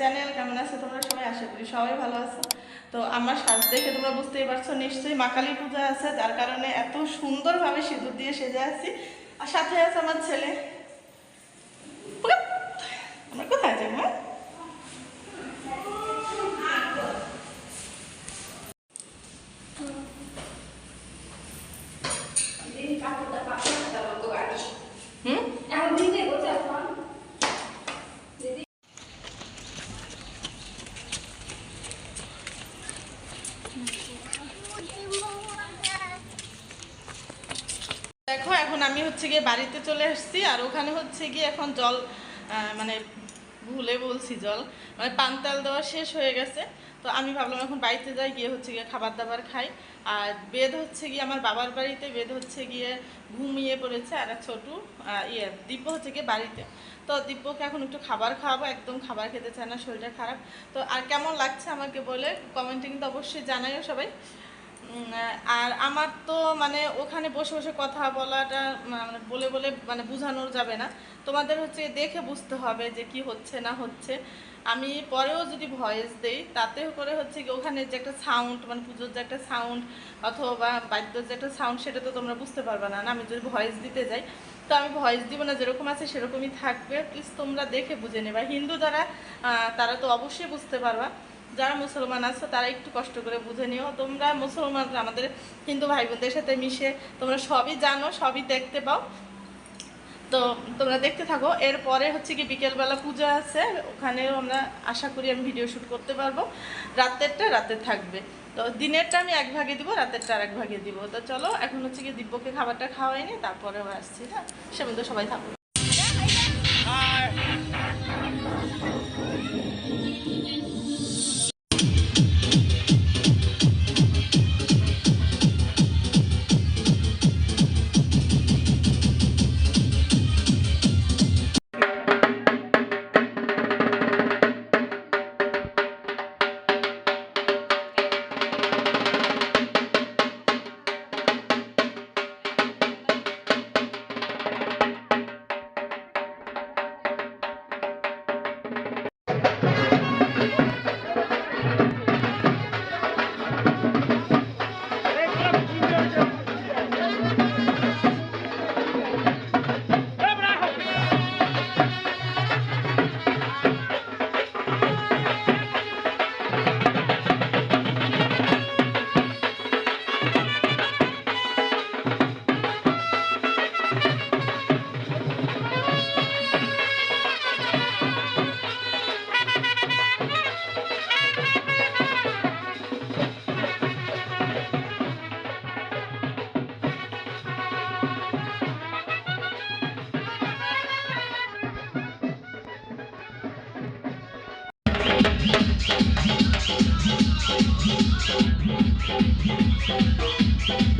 Channel, কেমন আছে তোমরা সবাই আশা করি সবাই ভালো আছো। তো আমার সাজ দেখে তোমরা বুঝতেই পারছ, নিশ্চয়ই মা কালী পূজা আছে, যার কারণে এত সুন্দরভাবে সিঁদুর দিয়ে সেজে আছি। আর সাথে আছে আমার ছেলে। আমার কোথায় যাব হ্যাঁ? হুম দেখো, এখন আমি হচ্ছে গিয়ে বাড়িতে চলে এসেছি আর ওখানে হচ্ছে গিয়ে এখন জল মানে ভুলে বলছি জল মানে পান্তাল দেওয়া শেষ হয়ে গেছে। তো আমি ভাবলাম এখন বাড়িতে যাই, গিয়ে হচ্ছে গিয়ে খাবার দাবার খাই। আর বেদ হচ্ছে গিয়ে আমার বাবার বাড়িতে, বেদ হচ্ছে গিয়ে ঘুমিয়ে পড়েছে আর ছোট ইয়ে দিব্য হচ্ছে গিয়ে বাড়িতে। তো দিব্যকে এখন একটু খাবার খাওয়াবো, একদম খাবার খেতে চায় না, শরীরটা খারাপ। তো আর কেমন লাগছে আমাকে বলে, কমেন্টে কিন্তু অবশ্যই জানাইও সবাই। আর আমার তো মানে ওখানে বসে বসে কথা বলাটা মানে বলে বলে মানে বোঝানোর যাবে না। তোমাদের হচ্ছে দেখে বুঝতে হবে যে কি হচ্ছে না হচ্ছে। আমি পরেও যদি ভয়েস দেই, তাতে করে হচ্ছে কি ওখানে যে একটা সাউন্ড মানে পুজোর যে একটা সাউন্ড অথবা বাদ্যর যে একটা সাউন্ড সেটা তো তোমরা বুঝতে পারবে না। না, আমি যদি ভয়েস দিতে যাই, তো আমি ভয়েস দিব না, যেরকম আছে সেরকমই থাকবে। প্লিজ তোমরা দেখে বুঝে নেবা। হিন্দু যারা তারা তো অবশ্যই বুঝতে পারবা। যারা মুসলমান আছো, তারা একটু কষ্ট করে বুঝে নিও। তোমরা মুসলমান, আমাদের হিন্দু ভাই বোনদের সাথে মিশে তোমরা সবই জানো, সবই দেখতে পাও। তো তোমরা দেখতে থাকো। এরপরে হচ্ছে কি বিকেলবেলা পূজা আছে, ওখানেও আমরা আশা করি আমি ভিডিও শ্যুট করতে পারব। রাতেরটা রাতে থাকবে। তো দিনেরটা আমি এক ভাগে দিব, রাতেরটা আর এক ভাগে দিব। তো চলো, এখন হচ্ছে কি দিব্যকে খাবারটা খাওয়াইনি তারপরে আবার আসছি হ্যাঁ? সে সবাই থাকো। Thank you.